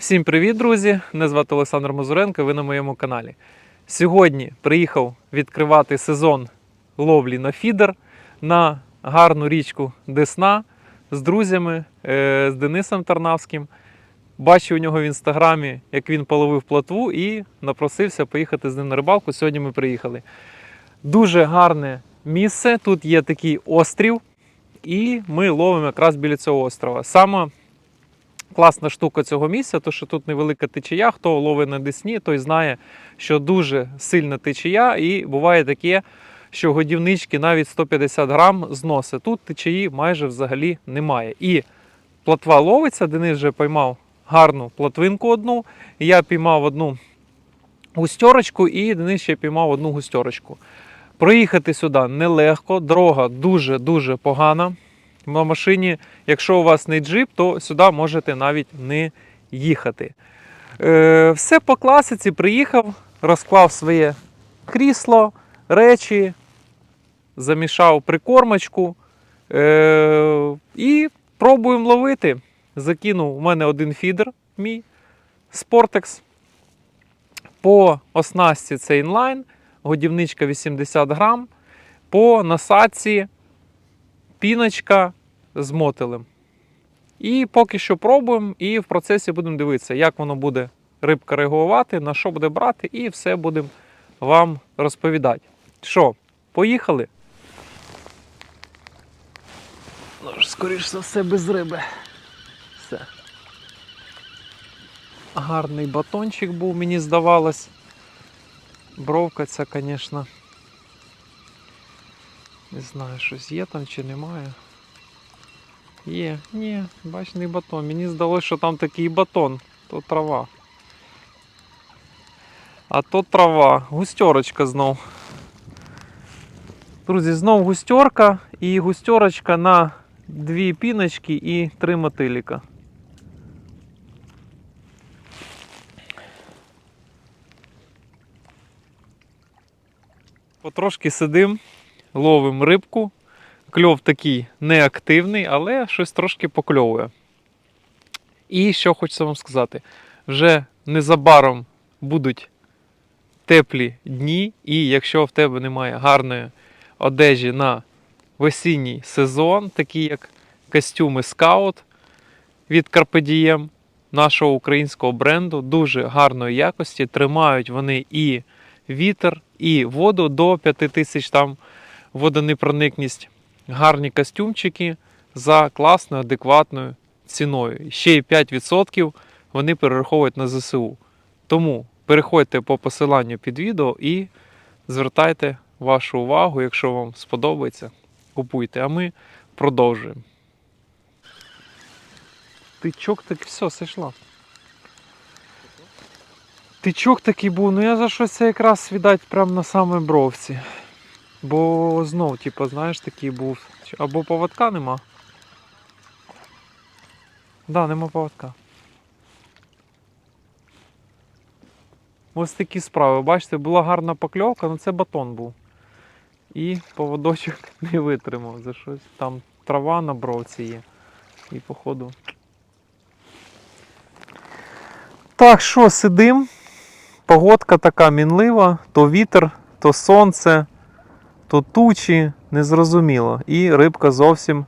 Всім привіт, друзі! Мене звати Олександр Мазуренко, ви на моєму каналі. Сьогодні приїхав відкривати сезон ловлі на фідер на гарну річку Десна з друзями, е, з Денисом Тарнавським. Бачив у нього в інстаграмі, як він половив плотву і напросився поїхати з ним на рибалку. Сьогодні ми приїхали. Дуже гарне місце. Тут є такий острів, і ми ловимо якраз біля цього острова. Саме класна штука цього місця, то що тут невелика течія. Хто ловить на Десні, той знає, що дуже сильна течія, і буває таке, що годівнички навіть 150 грам зносить. Тут течії майже взагалі немає. І плотва ловиться, Денис вже поймав гарну плотвинку одну. Я піймав одну густерочку, і Денис ще піймав одну густерочку. Проїхати сюди нелегко, дорога дуже-дуже погана. На машині, якщо у вас не джип, то сюди можете навіть не їхати. Е, все по класиці приїхав, розклав своє крісло, речі, замішав прикормочку е, і пробуємо ловити. Закинув у мене один фідер мій Sportex. По оснастці це інлайн, годівничка 80 грам. По насадці піночка з мотилем. І поки що пробуємо, і в процесі будемо дивитися, як воно буде рибка реагувати, на що буде брати, і все будемо вам розповідати. Що, поїхали? Ну, ж, скоріш за все, без риби. Все. Гарний батончик був, мені здавалось. Бровка ця, звісно. Не знаю, щось є там чи немає. Є, ні, бач, не батон. Мені здалося, що там такий батон, то трава. А то трава. Густерочка знов. Друзі, знов густерка і густерочка на дві піночки і три мотиліка. Потрошки сидим, ловимо рибку. Кльов такий неактивний, але щось трошки покльовує. І що хочеться вам сказати: вже незабаром будуть теплі дні, і якщо в тебе немає гарної одежі на весінній сезон, такі як костюми скаут від Carpe нашого українського бренду, дуже гарної якості. Тримають вони і вітер, і воду до 5000 там водонепроникність гарні костюмчики за класною, адекватною ціною. Ще й 5% вони перераховують на ЗСУ. Тому переходьте по посиланню під відео і звертайте вашу увагу, якщо вам сподобається, купуйте. А ми продовжуємо. Тичок так все, сійшла. Тичок такий був, ну я за щось це якраз віддать прямо на самій бровці. Бо знов, типу, знаєш, такий був. Або поводка нема. Да, нема поводка. Ось такі справи. Бачите, була гарна покльовка, але це батон був. І поводочок не витримав за щось. Там трава на бровці є. І походу. Так, що, сидим. Погодка така мінлива, то вітер, то сонце то тучі, незрозуміло. І рибка зовсім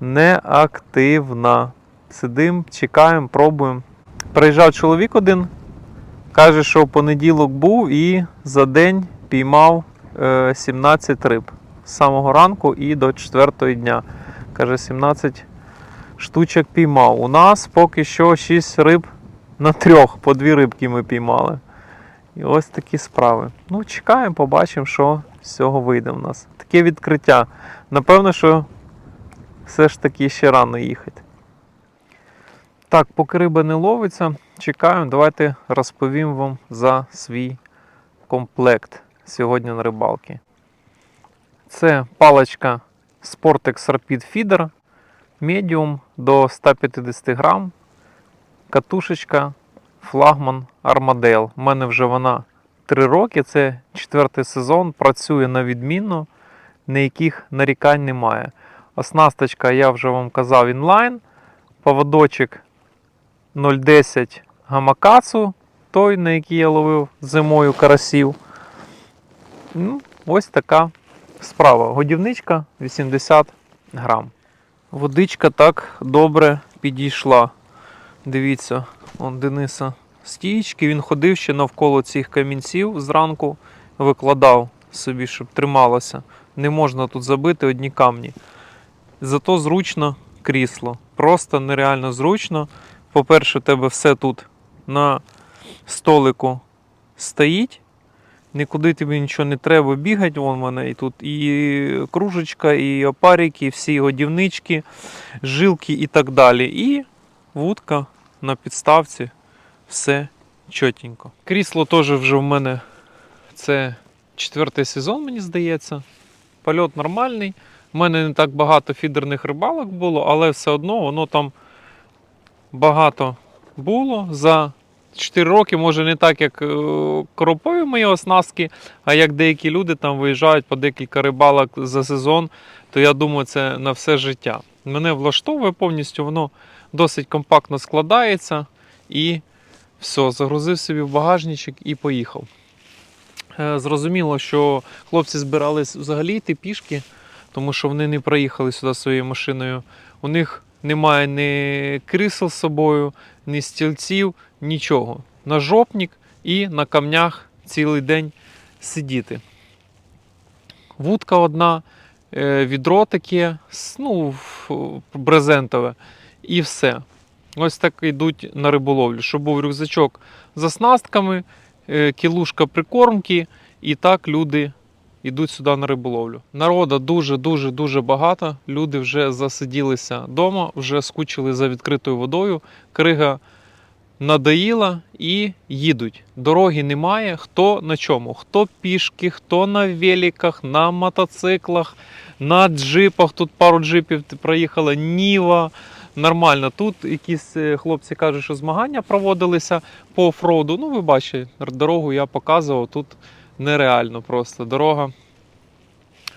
неактивна. Сидим, чекаємо, пробуємо. Приїжджав чоловік один, каже, що в понеділок був і за день піймав е, 17 риб з самого ранку і до 4 дня. Каже, 17 штучок піймав. У нас поки що 6 риб на трьох, по дві рибки ми піймали. І ось такі справи. Ну, чекаємо, побачимо, що з цього вийде в нас. Таке відкриття. Напевно, що все ж таки ще рано їхати. Так, поки риба не ловиться, чекаємо. Давайте розповім вам за свій комплект сьогодні на рибалки. Це паличка Sportex Rapid Feeder Medium до 150 грам. Катушечка флагман Armadale. У мене вже вона 3 роки, це четвертий сезон, працює на відмінно, ніяких нарікань немає. Оснасточка, я вже вам казав, інлайн. Поводочок 0,10 гамакацу, той, на який я ловив зимою карасів. Ну, ось така справа. Годівничка 80 грам. Водичка так добре підійшла. Дивіться, он Дениса стієчки. Він ходив ще навколо цих камінців зранку, викладав собі, щоб трималося. Не можна тут забити одні камні. Зато зручно крісло. Просто нереально зручно. По-перше, тебе все тут на столику стоїть. Нікуди тобі нічого не треба бігати. Вон в мене і тут і кружечка, і опарики, і всі годівнички, жилки і так далі. І вудка на підставці. Все чотенько. Крісло теж вже в мене це четвертий сезон, мені здається. Польот нормальний. У мене не так багато фідерних рибалок було, але все одно воно там багато було за 4 роки, може не так, як е, коропові мої оснастки, а як деякі люди там виїжджають по декілька рибалок за сезон, то я думаю, це на все життя. Мене влаштовує повністю, воно досить компактно складається і все, загрузив собі в багажничок і поїхав. Е, Зрозуміло, що хлопці збирались взагалі йти пішки, тому що вони не проїхали сюди своєю машиною. У них немає ні крісел з собою, ні стільців, нічого. На жопник і на камнях цілий день сидіти. Вудка одна, е, відро таке, ну, брезентове, і все. Ось так йдуть на риболовлю, щоб був рюкзачок з оснастками, е, кілушка прикормки, і так люди йдуть сюди на риболовлю. Народу дуже, дуже, дуже багато. Люди вже засиділися вдома, вже скучили за відкритою водою. Крига надоїла і їдуть. Дороги немає. Хто на чому? Хто пішки, хто на великах, на мотоциклах, на джипах. Тут пару джипів проїхала, Ніва. Нормально. Тут якісь е, хлопці кажуть, що змагання проводилися по офроуду. Ну, ви бачите, дорогу я показував. Тут нереально просто. Дорога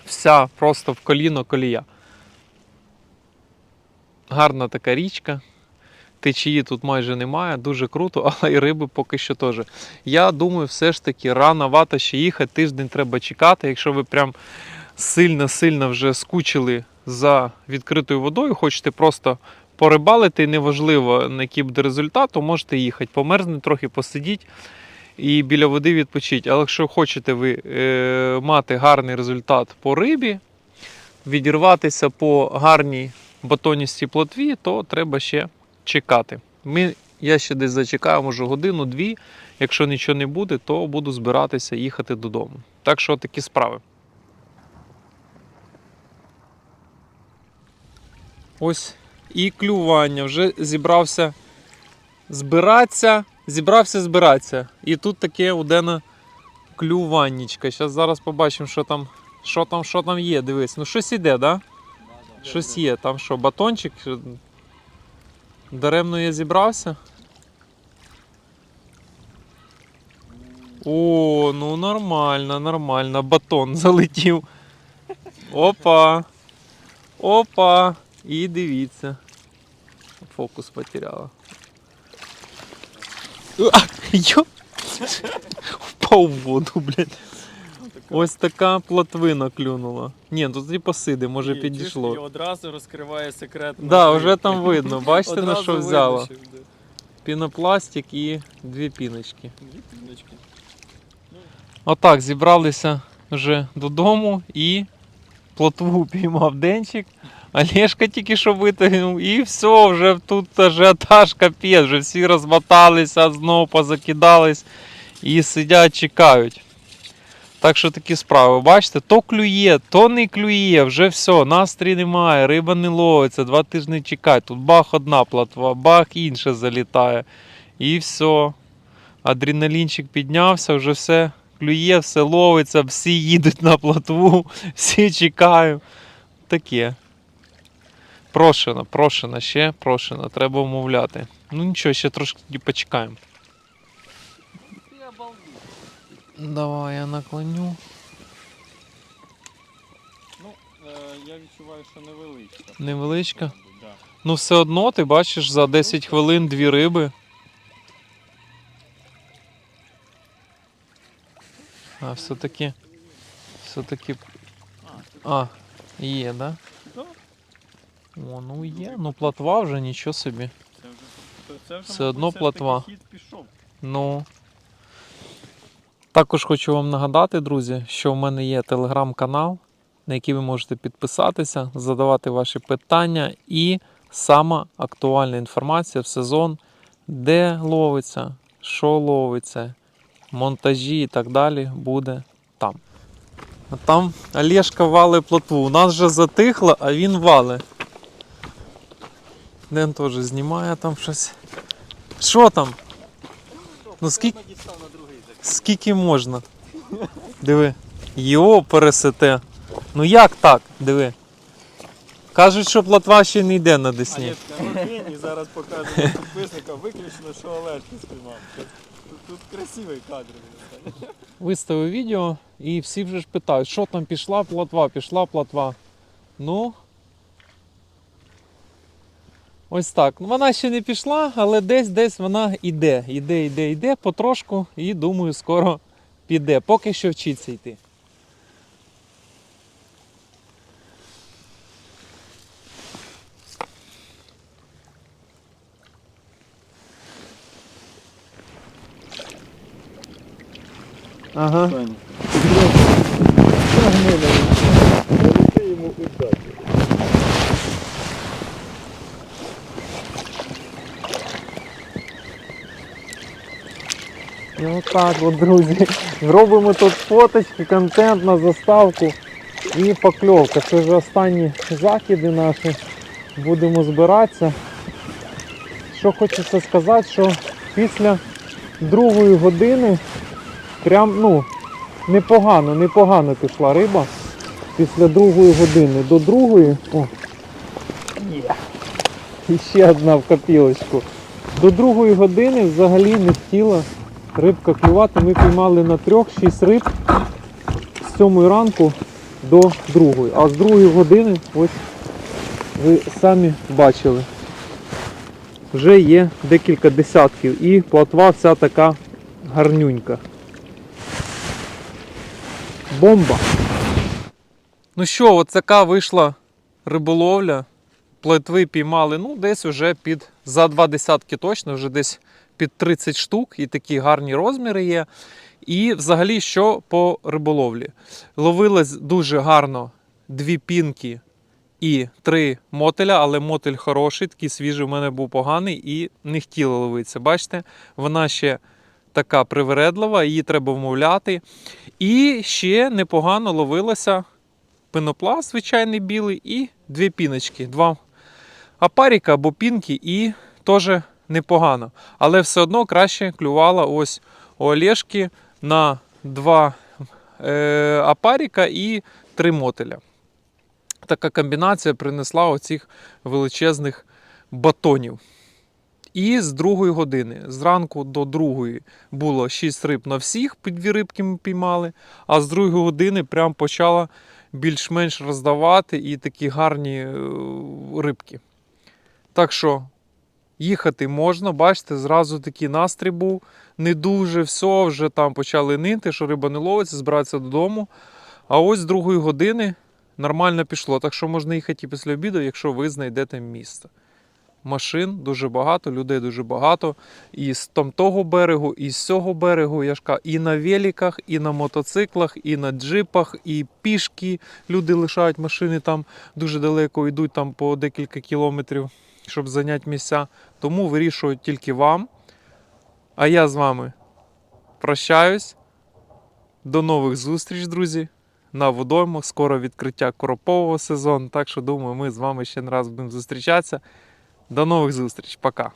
вся просто в коліно колія. Гарна така річка. Течії тут майже немає, дуже круто, але і риби поки що теж. Я думаю, все ж таки рановато ще їхати, тиждень треба чекати. Якщо ви прям сильно-сильно вже скучили за відкритою водою, хочете просто порибалити, неважливо, на який буде результат, то можете їхати. Померзне трохи посидіть і біля води відпочить. Але якщо хочете ви е, мати гарний результат по рибі, відірватися по гарній батоністій плотві, то треба ще чекати. Ми, я ще десь зачекаю, може годину-дві. Якщо нічого не буде, то буду збиратися їхати додому. Так що такі справи. Ось і клювання. Вже зібрався збиратися, зібрався збиратися. І тут таке удена клюваннячка. Зараз зараз побачимо, що там, що там, що там є. Дивись, ну щось іде, так? Да? Щось є. Там що, батончик? Даремно я зібрався. О, ну нормально, нормально. Батон залетів. Опа. Опа. І дивіться. Фокус потеряла. Йо. Впав в воду, блядь. Ось така плотвина клюнула. Ні, тут тоді посиди, може Ні, підійшло. І одразу розкриває секрет. Да, вже там видно. Бачите, на що взяло? Пінопластик і дві піночки. Дві піночки. Отак, зібралися вже додому і плотву піймав денчик. Олешка тільки що витягнув, і все, вже тут ажіотаж капець, вже всі розмоталися, знову позакидались і сидять, чекають. Так що такі справи, бачите, то клює, то не клює, вже все, настрій немає, риба не ловиться, два тижні чекають. Тут бах одна платва, бах інша залітає. І все. Адреналінчик піднявся, вже все клює, все ловиться, всі їдуть на плотву, всі чекають. Таке. Прошена, прошена, ще, прошена, треба умовляти. Ну нічого, ще трошки почекаємо. Давай я наклоню. Ну, е, я відчуваю, що невеличка. Невеличка? Е, да. Ну все одно ти бачиш за 10 ну, хвилин дві риби. А, все-таки. Все-таки. А, є, да? О, ну є. Ну платва вже нічого собі. це вже, це вже, Все одно платва. хід пішов. Ну. Також хочу вам нагадати, друзі, що в мене є телеграм-канал, на який ви можете підписатися, задавати ваші питання і сама актуальна інформація в сезон, де ловиться, що ловиться, монтажі і так далі буде там. А там Олешка вали плотву. У нас вже затихло, а він вали. Ден теж знімає там щось. Що там? Ну скільки. Я. Скільки можна? Диви. Йо, пересете. Ну як так? Диви. Кажуть, що платва ще не йде на А Десні. є один і зараз покажемо підписникам виключно, що Олешки спіймав. Тут красивий кадр. Виставив відео і всі вже ж питають, що там пішла платва, пішла платва. Ну. Ось так. Ну, Вона ще не пішла, але десь десь вона йде. Йде, йде, йде потрошку і думаю, скоро піде. Поки що вчиться йти. Ага. йому І отак от, друзі. Робимо тут фоточки, контент на заставку і покльовка. Це вже останні закиди наші. Будемо збиратися. Що хочеться сказати, що після другої години прям ну, непогано, непогано пішла риба. Після другої години до другої. О, є. І ще одна в копілочку. До другої години взагалі не хотіла рибка клювати. Ми піймали на трьох, шість риб з сьомої ранку до другої. А з другої години, ось ви самі бачили, вже є декілька десятків і платва вся така гарнюнька. Бомба! Ну що, от така вийшла риболовля. Плетви піймали, ну, десь уже під за два десятки точно, вже десь під 30 штук, і такі гарні розміри є. І взагалі, що по риболовлі? Ловилось дуже гарно дві пінки і три мотеля, але мотель хороший, такий свіжий, у мене був поганий і не хотіла ловитися. Бачите, вона ще така привередлива, її треба вмовляти. І ще непогано ловилася пенопласт, звичайний білий, і дві піночки. Два апаріка або пінки, і теж непогано. Але все одно краще клювала ось у Олешки на два е, апаріка і три мотеля. Така комбінація принесла оцих величезних батонів. І з другої години, зранку до другої було 6 риб на всіх, по дві рибки ми піймали, а з другої години прям почала більш-менш роздавати і такі гарні е, рибки. Так що їхати можна, бачите, зразу такий настрій був. Не дуже все, вже там почали нити, що риба не ловиться, збиратися додому. А ось з другої години нормально пішло. Так що можна їхати і після обіду, якщо ви знайдете місце. Машин дуже багато, людей дуже багато. І з там того берегу, і з цього берегу, я ж кажу, і на великах, і на мотоциклах, і на джипах, і пішки. Люди лишають машини там дуже далеко, йдуть там по декілька кілометрів, щоб зайняти місця. Тому вирішую тільки вам. А я з вами прощаюсь. До нових зустріч, друзі. На водоймах. Скоро відкриття коропового сезону. Так що думаю, ми з вами ще не раз будемо зустрічатися. До нових зустріч. Пока.